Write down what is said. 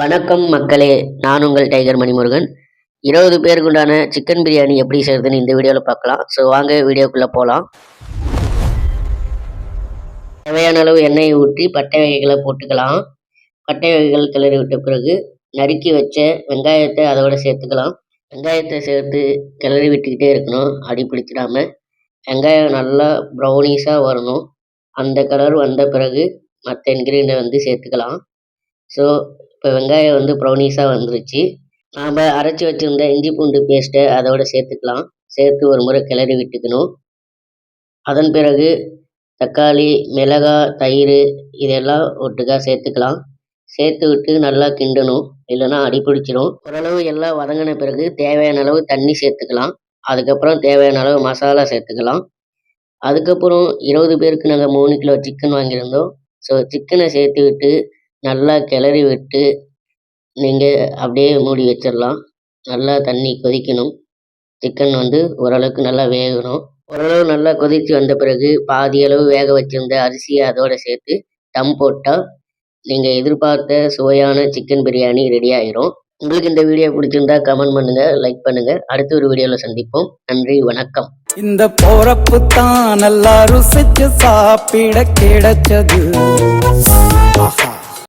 வணக்கம் மக்களே. நான் உங்கள் டைகர் மணிமுருகன். இருபது பேருக்கு உண்டான சிக்கன் பிரியாணி எப்படி செய்யறதுன்னு இந்த வீடியோவில் பார்க்கலாம். ஸோ வாங்க வீடியோக்குள்ளே போகலாம் தேவையான அளவு எண்ணெயை ஊற்றி பட்டை வகைகளை போட்டுக்கலாம். பட்டை வகைகள் கிளறி விட்ட பிறகு நறுக்கி வச்ச வெங்காயத்தை அதோட சேர்த்துக்கலாம். வெங்காயத்தை சேர்த்து கிளறி விட்டுக்கிட்டே இருக்கணும். அடி பிடிச்சிடாம. வெங்காயம் நல்லா ப்ரௌனிஸாக வரணும். அந்த கலர் வந்த பிறகு மற்ற இன்க்ரீடியண்ட்டை வந்து சேர்த்துக்கலாம். ஸோ இப்போ வெங்காயம் வந்து ப்ரௌனிஸாக வந்துருச்சு. நாம் அரைச்சி வச்சுருந்த இஞ்சி பூண்டு பேஸ்ட்டை அதோட சேர்த்துக்கலாம். சேர்த்து ஒரு முறை கிளறி விட்டுக்கணும். அதன் பிறகு தக்காளி மிளகாய் தயிர் இதெல்லாம் ஒட்டுக்கா சேர்த்துக்கலாம். சேர்த்து விட்டு நல்லா கிண்டணும். இல்லைன்னா அடிப்பிடிச்சிடும் ஓரளவு எல்லாம் வதங்கின பிறகு தேவையான அளவு தண்ணி சேர்த்துக்கலாம். அதுக்கப்புறம் தேவையான அளவு மசாலா சேர்த்துக்கலாம். அதுக்கப்புறம் இருபது பேருக்கு நாங்கள் மூணு கிலோ சிக்கன் வாங்கியிருந்தோம். ஸோ சிக்கனை சேர்த்து விட்டு நல்லா கிளறி விட்டு நீங்கள் அப்படியே மூடி வச்சிடலாம். நல்லா தண்ணி கொதிக்கணும். சிக்கன் வந்து ஓரளவுக்கு நல்லா வேகணும். ஓரளவு நல்லா கொதித்து வந்த பிறகு பாதி அளவு வேக வச்சிருந்த அரிசியை அதோட சேர்த்து தம் போட்டால் நீங்கள் எதிர்பார்த்த சுவையான சிக்கன் பிரியாணி ரெடி ஆயிரும். உங்களுக்கு இந்த வீடியோ பிடிச்சிருந்தா கமெண்ட் பண்ணுங்க லைக் பண்ணுங்க. அடுத்த ஒரு வீடியோவில் சந்திப்போம். நன்றி வணக்கம். இந்த போறப்பு தான் நல்லா ருசிச்சு சாப்பிட கிடைச்சது.